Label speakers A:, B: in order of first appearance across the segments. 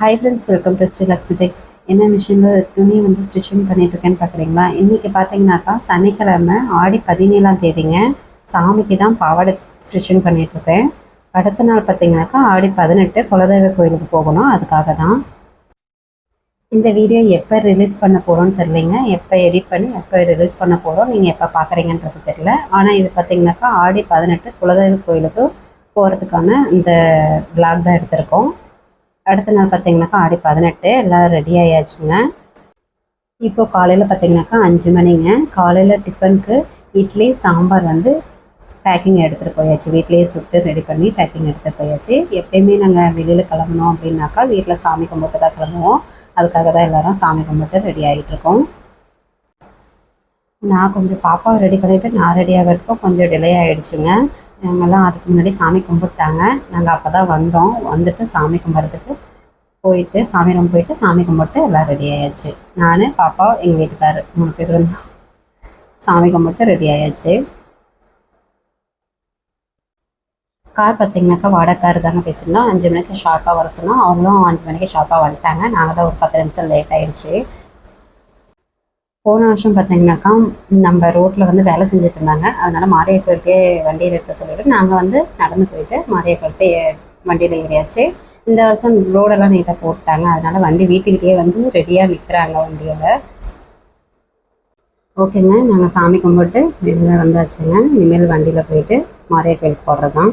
A: Hi friends welcome to Sri Lakshmi Tex என்ன மிஷினில் துணி வந்து ஸ்டிச்சிங் பண்ணிட்டு இருக்கேன்னு பார்க்குறீங்களா இன்றைக்கி பார்த்தீங்கன்னாக்கா சனிக்கிழமை ஆடி பதினேழாம் தேதிங்க. சாமிக்கு தான் பாவாடை ஸ்டிச்சிங் பண்ணிட்டு இருக்கேன் அடுத்த நாள் பார்த்தீங்கன்னாக்கா ஆடி பதினெட்டு குலதெய்வ கோயிலுக்கு போகணும். அதுக்காக தான் இந்த வீடியோ எப்போ ரிலீஸ் பண்ண போகிறோம்னு தெரியலைங்க. எப்போ எடிட் பண்ணி எப்போ ரிலீஸ் பண்ண போகிறோம் நீங்கள் எப்போ பார்க்குறீங்கன்றது தெரியல. ஆனால் இது பார்த்தீங்கன்னாக்கா ஆடி பதினெட்டு குலதெய்வ கோயிலுக்கு போகிறதுக்கான இந்த vlog தான் எடுத்திருக்கோம். அடுத்த நாள் பார்த்தீங்கன்னாக்கா ஆடி பதினெட்டு எல்லாம் ரெடி ஆயாச்சுங்க. இப்போ காலையில் பார்த்தீங்கன்னாக்கா அஞ்சு மணிங்க. காலையில் டிஃபனுக்கு இட்லி சாம்பார் வந்து பேக்கிங் எடுத்துகிட்டு போயாச்சு. வீட்லேயே சுட்டு ரெடி பண்ணி பேக்கிங் எடுத்துகிட்டு போயாச்சு. எப்பயுமே நாங்கள் வெளியில் கிளம்பணும் அப்படின்னாக்கா வீட்டில் சாமி கும்பிட்டு தான் கிளம்புவோம். அதுக்காக தான் எல்லாரும் சாமி கும்பிட்டு ரெடி ஆகிட்டுருக்கோம் நான் கொஞ்சம் பாப்பாவை ரெடி பண்ணிவிட்டு நான் ரெடி ஆகிறதுக்கும் கொஞ்சம் டிலே ஆகிடுச்சுங்க நாங்கள்லாம் அதுக்கு முன்னாடி சாமி கும்பிட்டாங்க. நாங்கள் அப்போ தான் வந்தோம். வந்துட்டு சாமி கும்பிட்றதுக்கு போயிட்டு சாமி ரூம் போயிட்டு சாமி கும்பிட்டு எல்லாம் ரெடி ஆயாச்சு. நான் பாப்பா எங்கள் வீட்டுக்காரர் மூணு பேர் இருந்தோம் சாமி கும்பிட்டு ரெடி ஆயாச்சு. கார் பார்த்தீங்கன்னாக்கா வாடகை கார் தாங்க பேசியிருந்தோம். அஞ்சு மணிக்கு ஷார்ப்பாக வர சொன்னோம். அவங்களும் அஞ்சு மணிக்கு ஷார்ப்பாக வந்துட்டாங்க. நாங்கள் தான் ஒரு பத்து நிமிஷம் லேட் ஆயிடுச்சு. போன வருஷம் பார்த்தீங்கன்னாக்கா நம்ம ரோட்டில் வந்து வேலை செஞ்சுட்டு இருந்தாங்க. அதனால மாரியா கோயிலுக்கே வண்டியில் இருக்க சொல்லிட்டு நாங்கள் வந்து நடந்து போயிட்டு மாரியா கோயிலுக்கு வண்டியில் ஏறியாச்சு. இந்த வருஷம் ரோடெல்லாம் நீட்டாக போட்டாங்க. அதனால வண்டி வீட்டுக்கிட்டே வந்து ரெடியாக நிற்கிறாங்க வண்டியோட. ஓகேங்க. நாங்கள் சாமி கும்பிட்டு வெளியில் வந்தாச்சுங்க. இனிமேல் வண்டியில் போயிட்டு மாரியா கோயிலுக்கு போடுறது தான்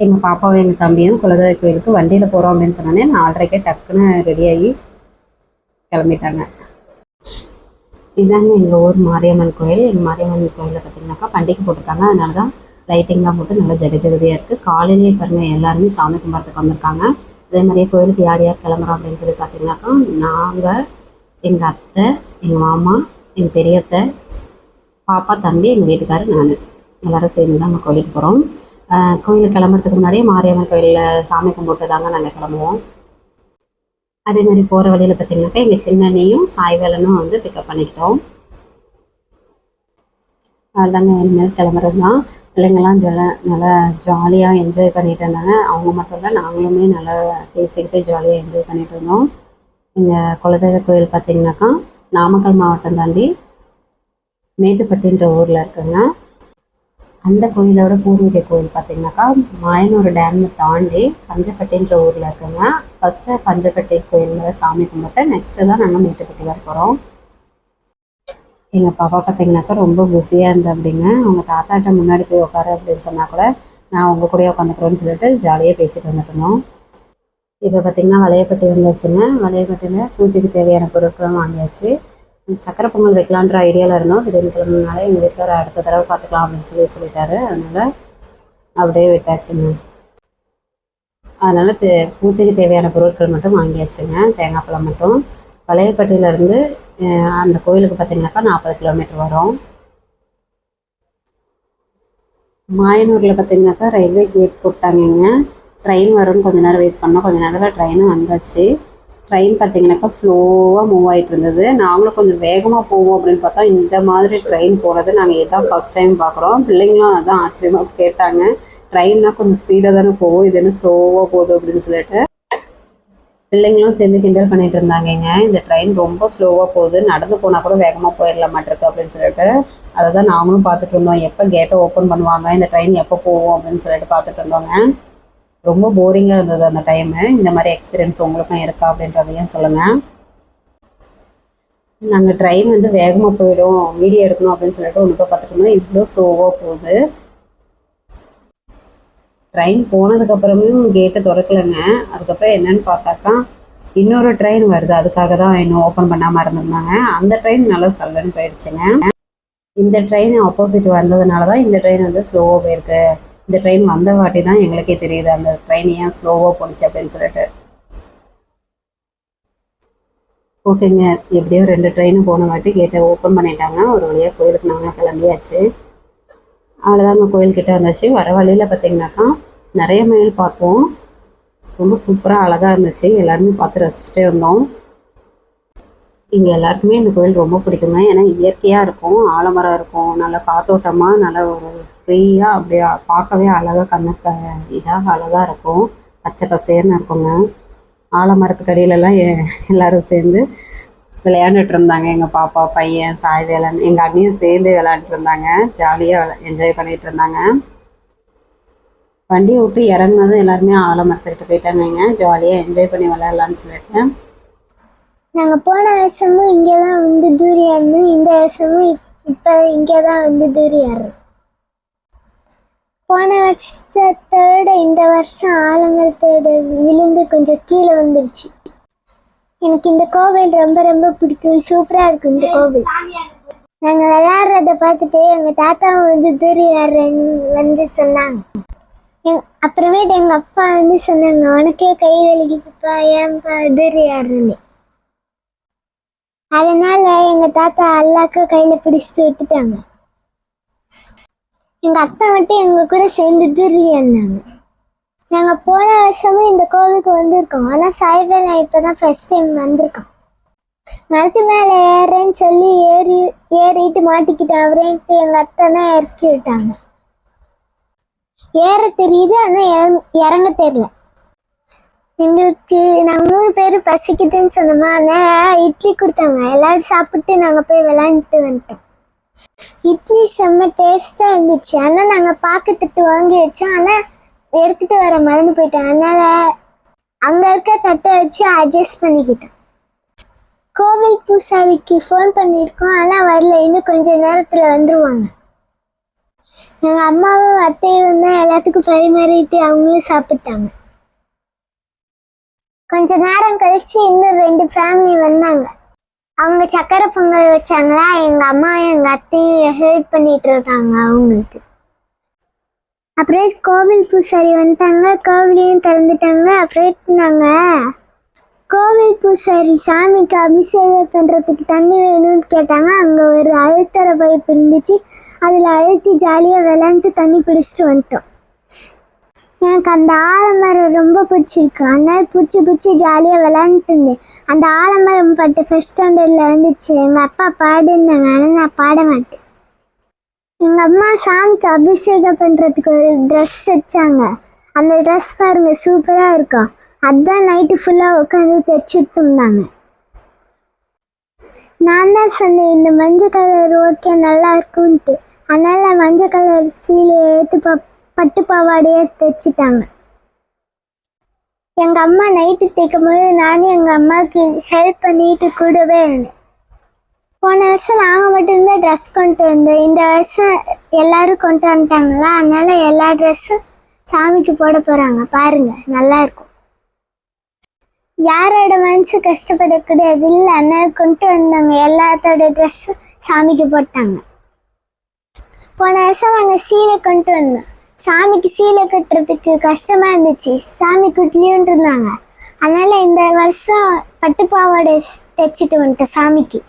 A: எங்கள் பாப்பாவும் எங்கள் தம்பியும் குலதெய்வ கோயிலுக்கு வண்டியில் போகிறோம் அப்படின்னு சொன்னோன்னே நாலரைக்கே டக்குன்னு ரெடியாகி கிளம்பிட்டாங்க. இதாங்க எங்கள் ஊர் மாரியம்மன் கோயில். எங்கள் மாரியம்மன் கோயிலில் பார்த்தீங்கன்னாக்கா பண்டிகை போட்டிருக்காங்க. அதனால தான் லைட்டிங்லாம் போட்டு நல்லா ஜெகஜெகதியாக இருக்குது காலையிலேயே பாருங்கள் எல்லாருமே சாமி கும்பிட்றதுக்கு வந்திருக்காங்க. அதே மாதிரியே கோயிலுக்கு யார் யார் கிளம்புறோம் அப்படின்னு சொல்லி பார்த்தீங்கன்னாக்கா நாங்கள் எங்கள் அத்தை எங்கள் மாமா எங்கள் பெரியத்தை பாப்பா தம்பி எங்கள் வீட்டுக்காரர் நான். எல்லோரும் சேர்ந்து தான் கோயிலுக்கு போகிறோம் கோயிலுக்கு கிளம்புறதுக்கு முன்னாடியே மாரியம்மன் கோயிலில் சாமி கும்பிட்டு தாங்க நாங்கள் கிளம்புவோம். அதே மாதிரி போகிற வழியில் பார்த்தீங்கன்னாக்கா எங்கள் சின்னனையும் சாய்வேலனும் வந்து பிக்கப் பண்ணிக்கிட்டோம். அதுதாங்க இனிமேல் கிளம்புறது தான் பிள்ளைங்கள்லாம் ஜல நல்லா ஜாலியாக என்ஜாய் பண்ணிட்டு இருந்தாங்க. அவங்க மட்டும் இல்லை நாங்களுமே நல்லா பேசிக்கிட்டு ஜாலியாக என்ஜாய் பண்ணிட்டு இருந்தோம். எங்கள் குலதெய்வ கோயில் பார்த்தீங்கன்னாக்கா நாமக்கல் மாவட்டம் தாண்டி மேட்டுப்பட்டின்ற ஊரில் இருக்குங்க. அந்த கோயிலோட பூர்வீக கோயில் பார்த்தீங்கன்னாக்கா மாயனூர் டேம் தாண்டி பஞ்சப்பட்டின்ற ஊரில் இருக்குங்க. ஃபஸ்ட்டு பஞ்சப்பட்டி கோயிலில் சாமி கும்பிட்டு நெக்ஸ்ட்டு தான் நாங்கள் மேட்டுப்பட்டி வர போகிறோம் எங்கள் பாப்பா பார்த்தீங்கன்னாக்கா ரொம்ப குசியாக இருந்தது அப்படிங்க. அவங்க தாத்தாட்ட முன்னாடி போய் உட்காரு அப்படின்னு சொன்னால் கூட நான் உங்கள் கூடயே உட்காந்துக்கிறோன்னு சொல்லிட்டு ஜாலியாக பேசிட்டு வந்துட்டு இருந்தோம். இப்போ பார்த்தீங்கன்னா வளையப்பட்டி வந்தாச்சுங்க. வளையப்பட்டியில் பூஜைக்கு தேவையான பொருட்களும் வாங்கியாச்சு. சக்கரை பொங்கல் வைக்கலான்ற ஐடியாவில் இருந்தோம். திடீர்னு கிளம்புனால எங்கள் வீட்டுக்காரர் அடுத்த தடவை பார்த்துக்கலாம் அப்படின்னு சொல்லி சொல்லிட்டாரு. அதனால் அப்படியே விட்டாச்சுங்க. அதனால் தே பூஜைக்கு தேவையான பொருட்கள் மட்டும் வாங்கியாச்சுங்க. தேங்காய் பழம் மட்டும். பழையப்பட்டியிலேருந்து அந்த கோயிலுக்கு பார்த்தீங்கன்னாக்கா நாற்பது கிலோமீட்டர் வரும். மாயனூரில் பார்த்தீங்கன்னாக்கா ரயில்வே கேட் போட்டாங்கங்க. ட்ரெயின் வரும்னு கொஞ்ச நேரம் வெயிட் பண்ணோம். கொஞ்ச நேரத்தில் ட்ரெயினும் வந்தாச்சு. ட்ரெயின் பார்த்தீங்கன்னாக்கா ஸ்லோவாக மூவ் ஆகிட்டு இருந்தது. நாங்களும் கொஞ்சம் வேகமாக போவோம் அப்படின்னு பார்த்தா இந்த மாதிரி ட்ரெயின் போகிறது நாங்கள் இதான் ஃபஸ்ட் டைம் பார்க்குறோம் பிள்ளைங்களும் அதான் ஆச்சரியமாக கேட்டாங்க. ட்ரெயின்னா கொஞ்சம் ஸ்பீடாக தானே போகும். இது என்ன ஸ்லோவாக போகுது அப்படின்னு சொல்லிட்டு. பிள்ளைங்களும் சேர்ந்து கிண்டல் பண்ணிட்டு இருந்தாங்கங்க. இந்த ட்ரெயின் ரொம்ப ஸ்லோவாக போகுது. நடந்து போனால் கூட வேகமாக போயிடலாமாட்டிருக்கு அப்படின்னு சொல்லிட்டு. அதை தான் நாங்களும் பார்த்துட்டு இருந்தோம். எப்போ கேட்டை ஓப்பன் பண்ணுவாங்க? இந்த ட்ரெயின் எப்போ போகும் அப்படின்னு சொல்லிட்டு பார்த்துட்டு இருந்தோங்க. ரொம்ப போரிங்காக இருந்தது அந்த டைமு இந்த மாதிரி எக்ஸ்பீரியன்ஸ் உங்களுக்கும் இருக்கா அப்படின்றதையும் சொல்லுங்கள் நாங்கள் ட்ரெயின் வந்து வேகமாக போயிடும். வீடியோ எடுக்கணும் அப்படின்னு சொல்லிட்டு ஒன்று போய் பார்த்துட்டு இருந்தோம். இவ்வளோ ஸ்லோவாக போகுது. ட்ரெயின் போனதுக்கப்புறமும் கேட்டை திறக்கலைங்க. அதுக்கப்புறம் என்னன்னு பார்த்தாக்கா இன்னொரு ட்ரெயின் வருது. அதுக்காக தான் இன்னும் ஓப்பன் பண்ணாமல் இருந்திருந்தாங்க. அந்த ட்ரெயின் நல்லா சல்லுன்னு போயிடுச்சுங்க. இந்த ட்ரெயின் ஆப்போசிட் வந்ததுனால தான் இந்த ட்ரெயின் வந்து ஸ்லோவாக போயிருக்கு. இந்த ட்ரெயின் வந்த வாட்டி தான் எங்களுக்கே தெரியுது அந்த ட்ரெயின் ஏன் ஸ்லோவாக போணுச்சு அப்படின்னு சொல்லிட்டு. ஓகேங்க. எப்படியோ ரெண்டு ட்ரெயினும் போன வாட்டி கேட்டை ஓப்பன் பண்ணிட்டாங்க. ஒரு வழியாக கோயிலுக்கு நாங்களும் கிளம்பியாச்சு. அவ்வளோதாங்க கோயில்கிட்ட இருந்துச்சு. வர வழியில் பார்த்தீங்கன்னாக்கா நிறைய மயில் பார்த்தோம். ரொம்ப சூப்பராக அழகாக இருந்துச்சு. எல்லாருமே பார்த்து ரசிச்சுட்டே இருந்தோம். இங்கே எல்லாருக்குமே இந்த கோயில் ரொம்ப பிடிக்குங்க. ஏன்னா இயற்கையாக இருக்கும் ஆலமரம் இருக்கும் நல்ல காத்தோட்டமாக நல்ல ஒரு ஃப்ரீயாக அப்படியே பார்க்கவே அழகாக கண்ணுக்கு இதாக அழகாக இருக்கும். பச்சை பசேர்னு இருக்குங்க. ஆலமரத்துக்கு அடியிலலாம் எ- எல்லாரும் சேர்ந்து விளையாண்டுட்டு இருந்தாங்க எங்கள் பாப்பா பையன் சாய் வேலன் எங்கள் அண்ணியும் சேர்ந்து விளையாண்டுட்டு இருந்தாங்க ஜாலியாக என்ஜாய் பண்ணிட்டு இருந்தாங்க வண்டியை விட்டு இறங்கினதும் எல்லாருமே ஆலமரத்துக்கிட்ட போயிட்டாங்க. ஜாலியாக என்ஜாய் பண்ணி விளையாடலான்னு சொல்லிட்டு.
B: நாங்கள் போன வருஷமும் இங்கே தான் வந்து தூரி இருந்தோம் இந்த வருஷமும் இப்போ இங்கே தான் வந்து தூரி ஆடுறோம் போன வருஷத்தோட இந்த வருஷம் ஆலமரத்தோட விழுந்து கொஞ்சம் கீழே வந்துருச்சு எனக்கு இந்த கோவில் ரொம்ப ரொம்ப பிடிக்கும். சூப்பராக இருக்கும் இந்த கோவில். நாங்கள் விளையாடுறத பார்த்துட்டு எங்கள் தாத்தா வந்து தூரி வந்து சொன்னாங்க. எங் அப்புறமேட்டு எங்கள் அப்பா வந்து சொன்னாங்க உனக்கே கை வலிக்குதுப்பா ஏன்பா தூரி ஆடுறேன்னு எங்கள் எங்க தாத்தா அல்லாக்க கையில் பிடிச்சிட்டு விட்டுட்டாங்க. எங்கள் அத்தை மட்டும் எங்கள் கூட சேர்ந்து துரியாங்க நாங்க போன வருஷமும் இந்த கோவிலுக்கு வந்திருக்கோம். ஆனா சாய்வேலா இப்பதான் ஃபர்ஸ்ட் டைம் வந்திருக்கோம் மரத்து மேல ஏறேன்னு சொல்லி ஏறி ஏறிட்டு மாட்டிக்கிட்டேன் அவரேன்ட்டு எங்க அத்தை தான் இறக்கி விட்டாங்க. ஏற தெரியுது ஆனா இறங்க- இறங்க தெரியல. எங்களுக்கு நாங்கள் மூணு பேர் பசிக்குதுன்னு சொன்னோமா ஆனால் இட்லி கொடுத்தாங்க. எல்லாரும் சாப்பிட்டு நாங்கள் போய் விளாண்டுட்டு வந்துட்டோம். இட்லி செம்ம டேஸ்ட்டாக இருந்துச்சு. ஆனால் நாங்கள் பாக்கத்தட்டு வாங்கி வச்சோம். ஆனால் எடுத்துகிட்டு வர மறந்து போயிட்டேன். அதனால் அங்கே இருக்க தட்டை வச்சு அட்ஜஸ்ட் பண்ணிக்கிட்டேன். கோவில் பூசாரிக்கு ஃபோன் பண்ணியிருக்கோம். ஆனால் வரல. இன்னும் கொஞ்ச நேரத்தில் வந்துருவாங்க. எங்கள் அம்மாவும் அத்தையும் தான் எல்லாத்துக்கும் பரிமாறிட்டு அவங்களும் சாப்பிட்டாங்க. கொஞ்ச நேரம் கழிச்சு இன்னும் ரெண்டு ஃபேமிலி வந்தாங்க. அவங்க சக்கரை பொங்கல் வச்சாங்களா? எங்கள் அம்மா எங்கள் அத்தையும் ஹெல்ப் பண்ணிட்டு இருக்காங்க அவங்களுக்கு. அப்புறம் கோவில் பூசாரி வந்துட்டாங்க கோவிலையும் திறந்துட்டாங்க அப்புறம் நாங்க கோவில் பூசாரி சாமிக்கு அபிஷேகம் பண்ணுறதுக்கு தண்ணி வேணும்னு கேட்டாங்க. அங்கே ஒரு அழுத்தர பைப் இருந்துச்சு. அதில் அழுத்தி ஜாலியாக விளாண்டுட்டு தண்ணி பிடிச்சிட்டு வந்துட்டோம். எனக்கு அந்த ஆலமரம் ரொம்ப பிடிச்சிருக்கு. அதனால பிடிச்சி பிடிச்சி ஜாலியாக விளாண்டுட்டு இருந்தேன். அந்த ஆலமரம் பாட்டு ஃபஸ்ட் ஸ்டாண்டர்டில் வந்துச்சு. எங்கள் அப்பா பாடுன்னாங்க ஆனால் நான் பாட மாட்டேன். எங்கள் அம்மா சாமிக்கு அபிஷேகம் பண்ணுறதுக்கு ஒரு ட்ரெஸ் வச்சாங்க. அந்த ட்ரெஸ் பாருங்க சூப்பராக இருக்கும். அதான் நைட்டு ஃபுல்லாக உட்காந்து தைச்சிட்டு இருந்தாங்க. நான் தான் சொன்னேன் இந்த மஞ்சள் கலர் ஓகே நல்லா இருக்கும்ட்டு அதனால மஞ்சள் கலர் சீலை எடுத்து ப பட்டு பாவாடையே தைச்சிட்டாங்க எங்கள் அம்மா நைட்டு தைக்கும் போது நானும் எங்கள் அம்மாவுக்கு ஹெல்ப் பண்ணிட்டு கூடவே இருந்தேன். போன வருஷம் நாங்கள் மட்டும்தான் ட்ரெஸ் கொண்டு வந்தோம் இந்த வருஷம் எல்லாரும் கொண்டு வந்துட்டாங்களா? அதனால எல்லா ட்ரெஸ்ஸும் சாமிக்கு போட போகிறாங்க பாருங்க நல்லா இருக்கும். யாரோட மனசு கஷ்டப்படக்கூடாது இல்லை அதனால கொண்டு வந்தாங்க எல்லாத்தோட ட்ரெஸ்ஸும் சாமிக்கு போட்டாங்க. போன வருஷம் நாங்கள் சீலை கொண்டு வந்தோம். சாமிக்கு சீலை கட்டுறதுக்கு கஷ்டமாக இருந்துச்சு. சாமி குட்லியும் இருந்தாங்க. அதனால் இந்த வருஷம் பட்டு பாவாடை தைச்சிட்டு வந்துட்டேன் சாமிக்கு.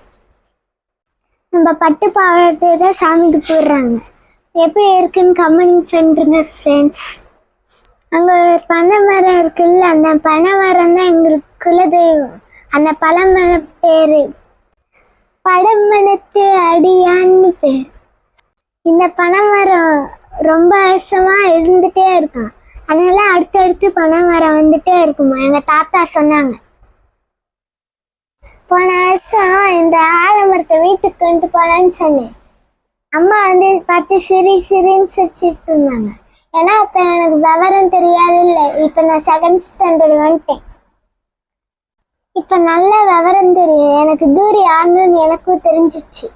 B: நம்ம பட்டு பாவாடை தான் சாமிக்கு போடுறாங்க எப்படி இருக்குன்னு கமெண்ட் பண்ணுறங்க ஃப்ரெண்ட்ஸ் அங்கே ஒரு பனை மரம் இருக்குல்ல அந்த பனை மரம் தான் எங்களுக்கு குலதெய்வம். அந்த பழமர பேர் படமனத்து அடியான்னு பேர். இந்த பனைமரம் ரொம்ப வருஷமாக இருந்துகிட்டே இருக்கான் அதனால அடுத்தடுத்து பனைமரம் வந்துகிட்டே இருக்குமா? எங்கள் தாத்தா சொன்னாங்க. போன வருஷம் இந்த ஆலமரத்தை வீட்டுக்கு கொண்டு போலான்னு சொன்னேன். அம்மா வந்து பார்த்து சிரி சிரின்னு சிரிச்சிட்டு இருந்தாங்க. ஏன்னா அப்ப எனக்கு விவரம் தெரியாது இல்லை இப்ப நான் செகண்ட் ஸ்டாண்டர்ட் வந்துட்டேன். இப்ப நல்ல விவரம் தெரியும். எனக்கு தூரி ஆகணும்னு எனக்கும் தெரிஞ்சிச்சு.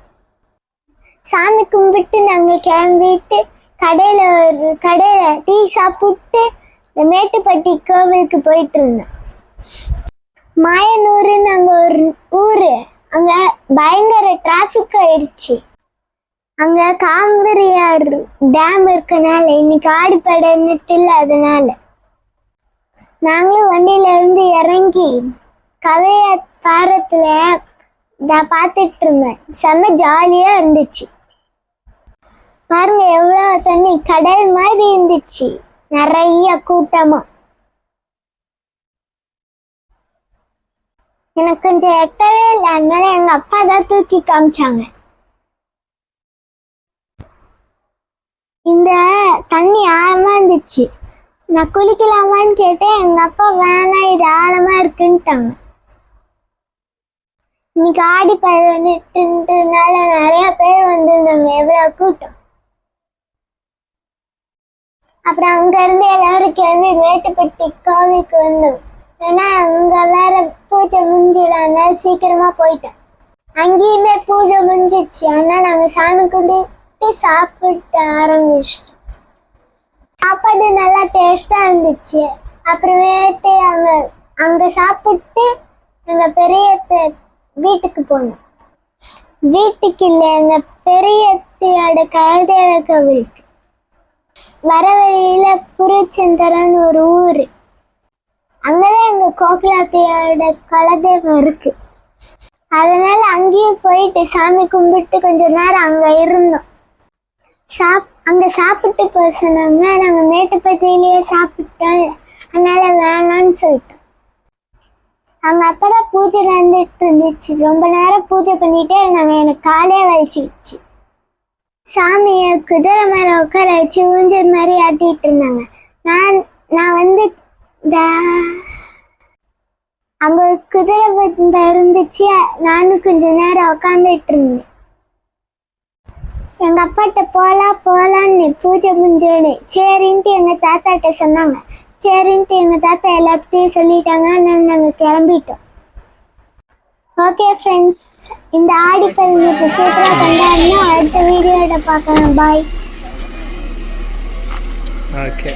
B: சாமி கும்பிட்டு நாங்கள் கிளம்பிட்டு கடையில் ஒரு கடையில் டீ சாப்பிட்டு இந்த மேட்டுப்பட்டி கோவிலுக்கு போயிட்டு இருந்தோம். மாயனூருன்னு அங்கே ஒரு ஊர். அங்கே பயங்கர டிராஃபிக் ஆயிடுச்சு. அங்கே காம்பரியார் டேம் இருக்கனால இன்னைக்கு ஆடிப்படைன்னுட்டு இல்லை அதனால. நாங்களும் வண்டியில இருந்து இறங்கி கவைய பாரத்துல நான் பார்த்துட்டு இருந்தேன். செம்ம ஜாலியா இருந்துச்சு. பாருங்க எவ்வளோ தண்ணி கடல் மாதிரி இருந்துச்சு. நிறைய கூட்டமா. எனக்கு கொஞ்சம் எட்டவே இல்லை. அதனால எங்க அப்பா தான் தூக்கி காமிச்சாங்க. இந்த தண்ணி ஆழமா இருந்துச்சு. நான் குளிக்கலாமான்னு கேட்டேன். எங்க அப்பா வேணாம் இது ஆழமா இருக்குன்ட்டாங்க. இன்னைக்கு ஆடி பதினெட்டுன்றதுனால நிறைய பேர் வந்திருந்தாங்க. எவ்வளவு கூட்டம். அப்புறம் அங்க இருந்து எல்லாரும் கிளம்பி மேட்டுப்பட்டி கோவிலுக்கு வந்தோம். ஏன்னா அங்க வேற பூஜை முடிஞ்சிடல சீக்கிரமாக சீக்கிரமா போயிட்டேன் அங்கேயுமே பூஜை முடிஞ்சிச்சு அதனால நாங்க சாமி கும்பிட்டு சாப்பிட்டு ஆரம்பிச்சிட்டோம். சாப்பாடு நல்லா டேஸ்டா இருந்துச்சு. அப்புறமேட்டு அங்க அங்க சாப்பிட்டு எங்க பெரிய வீட்டுக்கு போனோம். வீட்டுக்கு இல்ல எங்க பெரியத்தையோட கலதேவ கோவிலுக்கு. வர வழியில புரச்சந்திரன் ஒரு ஊரு. அங்கதான் எங்க கோகுலாத்தையோட குலதெய்வம் இருக்கு. அதனால அங்கேயும் போயிட்டு சாமி கும்பிட்டு கொஞ்ச நேரம் அங்க இருந்தோம். சாப் அங்க சாப்பிட்டு போக சொன்னாங்க. நாங்க மேட்டுப்பட்டியிலேயே சாப்பிட்டோம். அதனால வேணாம்னு சொல்லிட்டோம். அங்க அப்பதான் பூஜை நடந்துட்டு இருந்துச்சு. ரொம்ப நேரம் பூஜை பண்ணிட்டே இருந்தாங்க எனக்கு காலே வலிச்சிடுச்சு சாமியை குதிரை மேல உட்கார வச்சு ஊஞ்சல் மாதிரி ஆட்டிட்டு இருந்தாங்க. நான் நான் வந்து அங்க குதிரை இருந்துச்சு. நானும் கொஞ்ச நேரம் உட்காந்துட்டு இருந்தேன். எங்க அப்பாட்ட போலாம் போலான்னு பூஜை முடிஞ்சோன்னு சரின்ட்டு எங்க தாத்தாட்ட சொன்னாங்க. சரின்ட்டு எங்க தாத்தா எல்லாத்தையும் சொல்லிட்டாங்க. அதனால நாங்க கிளம்பிட்டோம். ஓகே ஃப்ரெண்ட்ஸ் இந்த ஆடி பதினெட்டு சூப்பராக கொண்டாடணும் அடுத்த வீடியோட பார்க்கலாம். Bye
C: okay